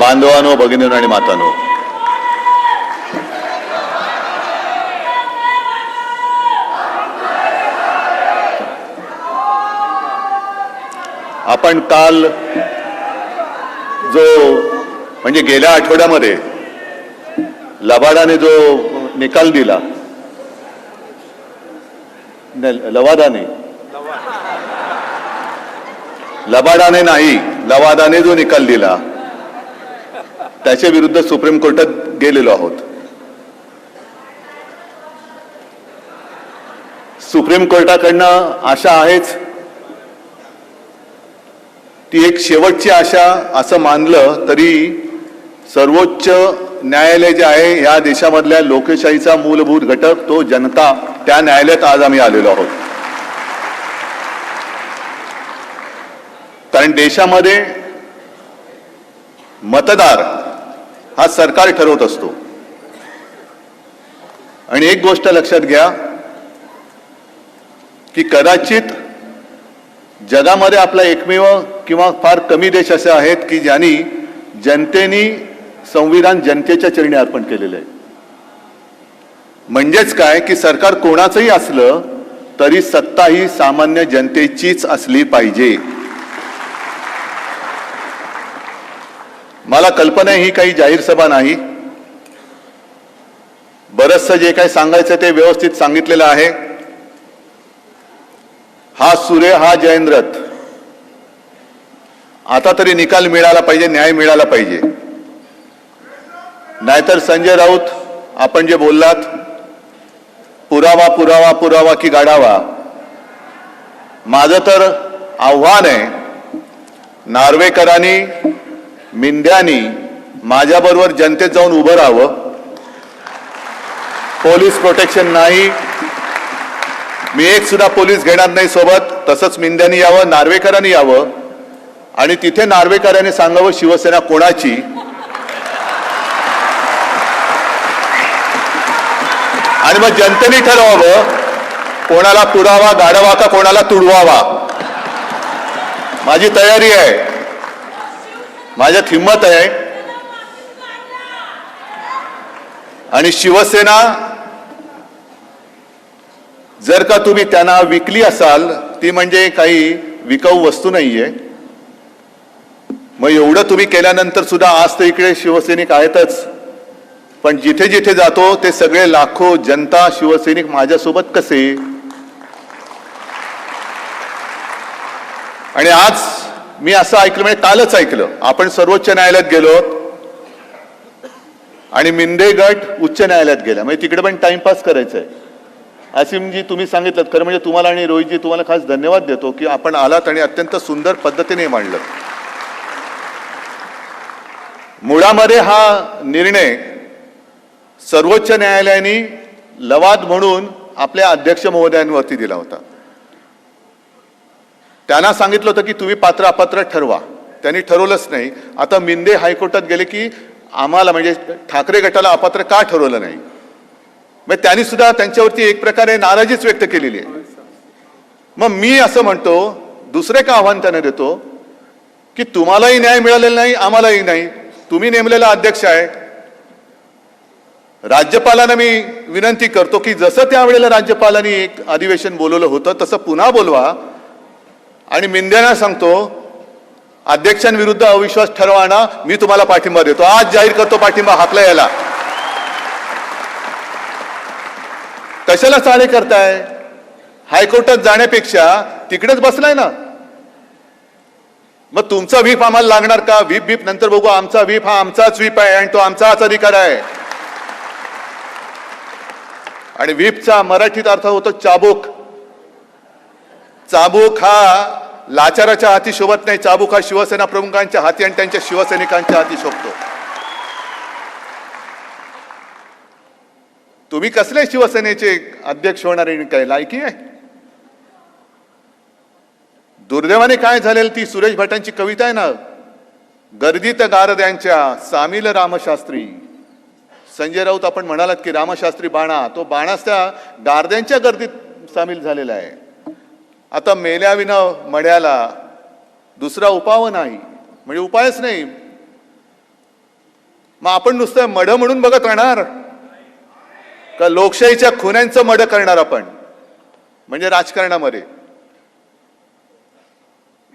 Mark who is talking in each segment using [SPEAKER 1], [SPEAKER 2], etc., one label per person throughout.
[SPEAKER 1] बांधवानो भगिनीनो आणि मातानो. आपण काल जो म्हणजे गेल्या आठवड्यामध्ये लबाडाने जो निकाल दिला लवादाने. लबाडाने नाही लवादाने जो निकाल दिला त्याच्या विरुद्ध सुप्रीम कोर्टात गेलेलो आहोत. सुप्रीम कोर्टाकडनं आशा आहेच. ती एक शेवटची आशा असं मानलं तरी सर्वोच्च न्यायालय जे आहे या देशामधल्या लोकशाहीचा मूलभूत घटक तो जनता त्या न्यायालयात आज आम्ही आलेलो आहोत. कारण देशामध्ये मतदार हा सरकार ठरवत असतो. आणि एक गोष्ट लक्षात घ्या की कदाचित जगामध्ये आपला एकमेव किंवा फार कमी देश असे आहेत की ज्यांनी जनतेनी संविधान जनतेच्या चरणी अर्पण केलेलं आहे. म्हणजेच काय की सरकार कोणाचंही असलं तरी सत्ता ही सामान्य जनतेचीच असली पाहिजे. मला कल्पना ही काही जाहीर सभा नाही. बरचसं जे काही सांगायचं ते व्यवस्थित सांगितलेलं आहे. हा सूर्य हा जयेंद्रथ. आता तरी निकाल मिळाला पाहिजे न्याय मिळाला पाहिजे. नाहीतर संजय राऊत आपण जे बोललात पुरावा पुरावा पुरावा की गाडावा माझं तर आव्हान आहे नार्वेकरांनी मिंद्यानी माझ्याबरोबर जनतेत जाऊन उभं राहावं. पोलीस प्रोटेक्शन नाही. मी एक सुद्धा पोलीस घेणार नाही सोबत. तसंच मिंद्यानी यावं नार्वेकरांनी यावं. आणि तिथे नार्वेकरांनी सांगावं शिवसेना कोणाची. आणि मग जनतेने ठरवावं कोणाला पुरावा गाडवा का कोणाला तुडवावा. माझी तयारी आहे. माझ्यात हिंमत आहे. आणि शिवसेना जर का तुम्ही त्यांना विकली असाल ती म्हणजे काही विकाऊ वस्तू नाहीये. मग एवढं तुम्ही केल्यानंतर सुद्धा आज तर इकडे शिवसैनिक आहेतच. पण जिथे जिथे जातो ते सगळे लाखो जनता शिवसैनिक माझ्यासोबत कसे? आणि आज मी असं ऐकलं म्हणजे कालच ऐकलं. आपण सर्वोच्च न्यायालयात गेलो आणि मिंदे गट उच्च न्यायालयात गेला म्हणजे तिकडे पण टाइमपास करायचा आहे असिमजी तुम्ही सांगितलं खरं म्हणजे तुम्हाला आणि रोहितजी तुम्हाला खास धन्यवाद देतो की आपण आलात आणि अत्यंत सुंदर पद्धतीने मांडलं. मुळामध्ये हा निर्णय सर्वोच्च न्यायालयाने लवाद म्हणून आपल्या अध्यक्ष महोदयांवरती दिला होता. त्यांना सांगितलं होतं की तुम्ही पात्र अपात्र ठरवा. त्यांनी ठरवलंच नाही. आता मिंदे हायकोर्टात गेले की आम्हाला म्हणजे ठाकरे गटाला अपात्र का ठरवलं नाही? मग त्यांनी सुद्धा त्यांच्यावरती एक प्रकारे नाराजीच व्यक्त केलेली आहे. मग मी असं म्हणतो दुसरं का आव्हान त्यांना देतो? की तुम्हालाही न्याय मिळालेला नाही आम्हालाही नाही. तुम्ही नेमलेला अध्यक्ष आहे. राज्यपालांना मी विनंती करतो की जसं त्यावेळेला राज्यपालांनी एक अधिवेशन बोलवलं होतं तसं पुन्हा बोलवा. आणि मिंद्यांना सांगतो अध्यक्षांविरुद्ध अविश्वास ठरवा ना मी तुम्हाला पाठिंबा देतो. आज जाहीर करतो पाठिंबा हाकला याला. कशाला चाळे करताय? हायकोर्टात जाण्यापेक्षा तिकडेच बसलाय ना. मग तुमचा व्हीप आम्हाला लागणार का? व्हीप व्हीप नंतर बघू. आमचा व्हीप हा आमचाच व्हीप आहे आणि तो आमचाच अधिकार आहे. आणि व्हीपचा मराठीत अर्थ होतो चाबूक. चाबूक हा लाचाराच्या हाती शोभत नाही चाबूक हा शिवसेना प्रमुखांच्या हाती आणि त्यांच्या शिवसैनिकांच्या हाती शोभतो. तुम्ही कसले शिवसेनेचे अध्यक्ष होणारे काय लायकी आहे? दुर्दैवाने काय झालेलं ती सुरेश भटांची कविता आहे ना? गर्दीत गारद्यांच्या सामील रामशास्त्री. संजय राऊत आपण म्हणालात की रामशास्त्री बाणा तो बाणाच त्या गारद्यांच्या गर्दीत सामील झालेला आहे. आता मेल्याविना मड्याला दुसरा उपाव नाही म्हणजे उपायच नाही. मग आपण नुसतं मड म्हणून बघत राहणार? का लोकशाहीच्या खुन्यांचं मड करणार आपण? म्हणजे राजकारणामध्ये.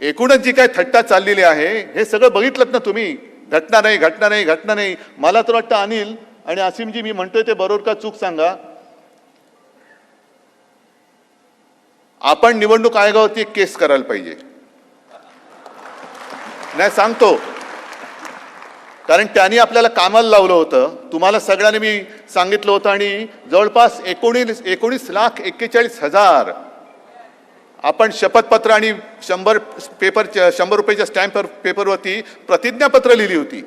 [SPEAKER 1] एकूणच जी काय थट्टा चाललेली आहे हे सगळं बघितलं ना तुम्ही? घटना नाही घटना नाही घटना नाही. मला तर वाटतं अनिल आणि असीमजी मी म्हणतोय ते बरोबर का चूक सांगा? आपण निवडणूक आयोगावरती एक केस करायला पाहिजे. नाही सांगतो. कारण त्यांनी आपल्याला कामाला लावलं होतं. तुम्हाला सगळ्यांनी मी सांगितलं होतं आणि जवळपास एकोणीस एकोणीस लाख एक्केचाळीस हजार आपण शपथपत्र आणि शंभर पेपर शंभर रुपयाच्या स्टॅम्प पेपरवरती प्रतिज्ञापत्र लिहिली होती.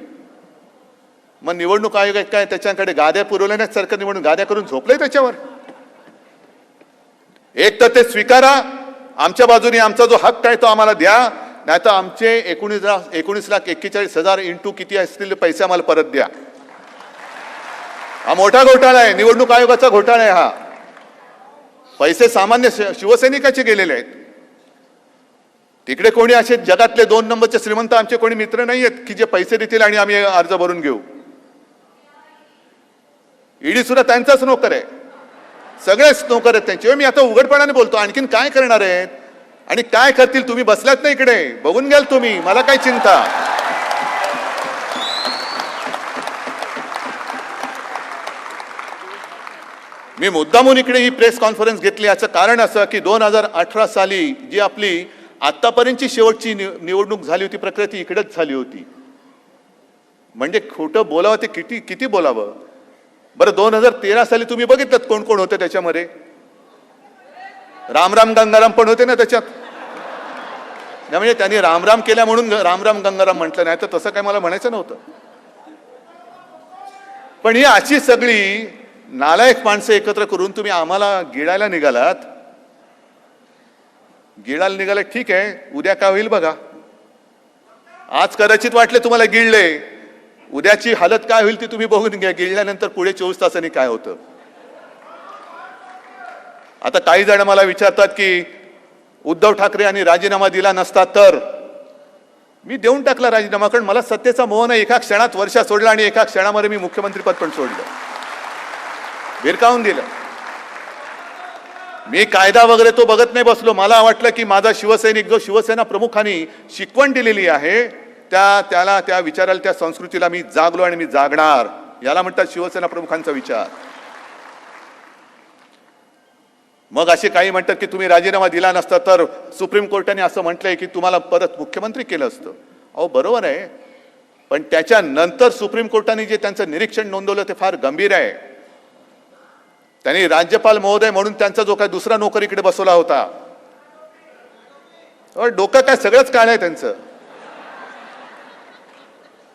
[SPEAKER 1] मग निवडणूक आयोग आहे काय त्याच्याकडे गाद्या पुरवल्या नाही सरकार निवडणूक गाद्या करून झोपलंय त्याच्यावर? एक तर ते स्वीकारा. आमच्या बाजूने आमचा जो हक्क आहे तो आम्हाला द्या. नाही तर आमचे एकोणीस लाख एकोणीस लाख एक्केचाळीस हजार इंटू किती असतील पैसे आम्हाला परत द्या. हा मोठा घोटाळा आहे. निवडणूक आयोगाचा घोटाळा आहे हा. पैसे सामान्य शिवसैनिकाचे गेलेले आहेत. तिकडे कोणी असे जगातले दोन नंबरचे श्रीमंत आमचे कोणी मित्र नाही आहेत की जे पैसे देतील आणि आम्ही अर्ज भरून घेऊ. ईडी सुद्धा त्यांचाच नोकर आहे. सगळेच नोकर आहेत त्यांचे. मी आता उघडपणाने बोलतो आणखीन काय करणार आहेत? आणि काय करतील? तुम्ही बसलात ना इकडे. बघून घ्याल तुम्ही. मला काय चिंता. मी मुद्दामून इकडे ही प्रेस कॉन्फरन्स घेतली. याचं कारण असं की दोन हजार अठरा साली जी आपली आतापर्यंतची शेवटची निवडणूक झाली होती प्रक्रिया ती इकडेच झाली होती. म्हणजे खोटं बोलावं ते किती किती बोलावं? बरं दोन हजार तेरा साली तुम्ही बघितलं कोण कोण होते त्याच्यामध्ये? रामराम गंगाराम पण होते ना त्याच्यात? नाही म्हणजे त्यांनी रामराम केल्या म्हणून रामराम गंगाराम म्हटलं नाही तर तसं काय मला म्हणायचं नव्हतं. पण ही अशी सगळी नालायक माणसं एकत्र करून तुम्ही आम्हाला गिळायला निघालात. गिळायला निघाला ठीक आहे उद्या काय होईल बघा. आज कदाचित वाटले तुम्हाला गिळले. उद्याची हालत काय होईल ती तुम्ही बघून घ्या. गेल्यानंतर पुढे चोवीस तासांनी काय होतं? आता काही जण मला विचारतात की उद्धव ठाकरे यांनी राजीनामा दिला नसता तर? मी देऊन टाकला राजीनामा कारण मला सत्तेचा मोह नाही. एका क्षणात वर्षा सोडला आणि एका क्षणामध्ये मी मुख्यमंत्रीपद पण सोडलं. भिरकावून दिलं. मी कायदा वगैरे तो बघत नाही बसलो. मला वाटलं की माझा शिवसैनिक जो शिवसेना प्रमुखांनी शिकवण दिलेली आहे त्या त्याला त्या विचाराला त्या संस्कृतीला मी जागलो आणि मी जागणार. याला म्हणतात शिवसेना प्रमुखांचा विचार. मग असे काही म्हणतात की तुम्ही राजीनामा दिला नसता तर सुप्रीम कोर्टाने असं म्हटलंय की तुम्हाला परत मुख्यमंत्री केलं असतं. अहो बरोबर आहे. पण त्याच्यानंतर सुप्रीम कोर्टाने जे त्यांचं निरीक्षण नोंदवलं ते फार गंभीर आहे. त्यांनी राज्यपाल महोदय म्हणून त्यांचा जो काय दुसरा नोकरीकडे बसवला होता. डोकं काय सगळंच काळ आहे त्यांचं.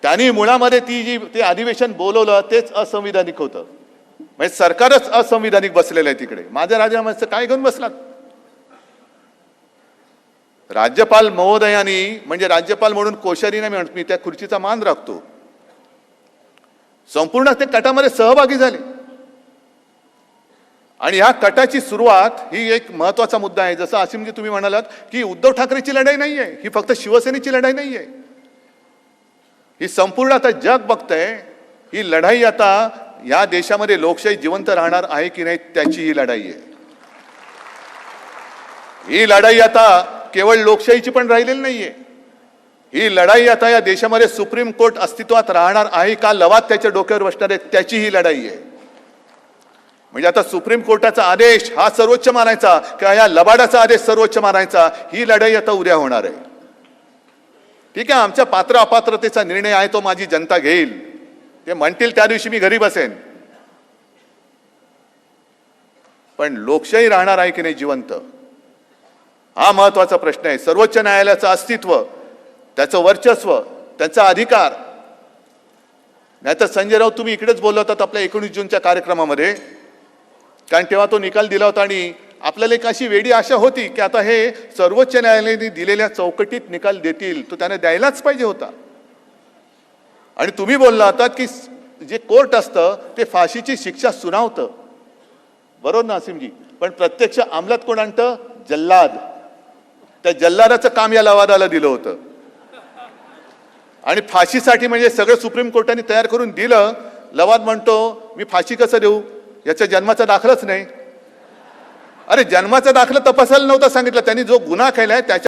[SPEAKER 1] त्यांनी मुळामध्ये ती जी ते अधिवेशन बोलवलं तेच असंविधानिक होतं. म्हणजे सरकारच असंविधानिक बसलेलं आहे तिकडे. माझ्या राजीनाम्याचं काय घेऊन बसलात? राज्यपाल महोदयांनी म्हणजे राज्यपाल म्हणून कोश्यारीने म्हणत मी त्या खुर्चीचा मान राखतो. संपूर्ण ते कटामध्ये सहभागी झाले. आणि ह्या कटाची सुरुवात ही एक महत्त्वाचा मुद्दा आहे. जसं असीमजी तुम्ही म्हणालात की उद्धव ठाकरेची लढाई नाही आहे ही फक्त शिवसेनेची लढाई नाही आहे ही संपूर्ण आता जग बघतंय. ही लढाई आता या देशामध्ये लोकशाही जिवंत राहणार आहे की नाही त्याची ही लढाई आहे. ही लढाई आता केवळ लोकशाहीची पण राहिलेली नाहीये. ही लढाई आता या देशामध्ये सुप्रीम कोर्ट अस्तित्वात राहणार आहे का लवाद त्याच्या डोक्यावर बसणार आहे त्याची ही लढाई आहे. म्हणजे आता सुप्रीम कोर्टाचा आदेश हा सर्वोच्च मानायचा किंवा या लबाडाचा आदेश सर्वोच्च मानायचा ही लढाई आता उद्या होणार आहे. ठीक आहे आमच्या पात्र अपात्रतेचा निर्णय आहे तो माझी जनता घेईल. ते म्हणतील त्या दिवशी मी घरी बसेन. पण लोकशाही राहणार आहे की नाही जिवंत? हा महत्त्वाचा प्रश्न आहे. सर्वोच्च न्यायालयाचं अस्तित्व त्याचं वर्चस्व त्याचा अधिकार. नाही तर संजय राऊत तुम्ही इकडेच बोलला होतात आपल्या एकोणीस जूनच्या कार्यक्रमामध्ये. कारण तेव्हा तो निकाल दिला होता आणि आपल्याला एक अशी वेडी आशा होती की आता हे सर्वोच्च न्यायालयाने दिलेल्या चौकटीत निकाल देतील तो त्याने द्यायलाच पाहिजे होता. आणि तुम्ही बोलला होतात की जे कोर्ट असतं ते फाशीची शिक्षा सुनावतं. बरोबर ना असीमजी पण प्रत्यक्ष अंमलात कोण आणतं? जल्लाद. त्या जल्लादाचं काम या लवादाला दिलं होतं. आणि फाशीसाठी म्हणजे सगळं सुप्रीम कोर्टाने तयार करून दिलं. लवाद म्हणतो मी फाशी कसं देऊ? याच्या जन्माचा दाखलाच नाही. अरे जन्माचा दाखला तपासायला नव्हता सांगितलं. त्यांनी जो गुन्हा केलाय त्याच्या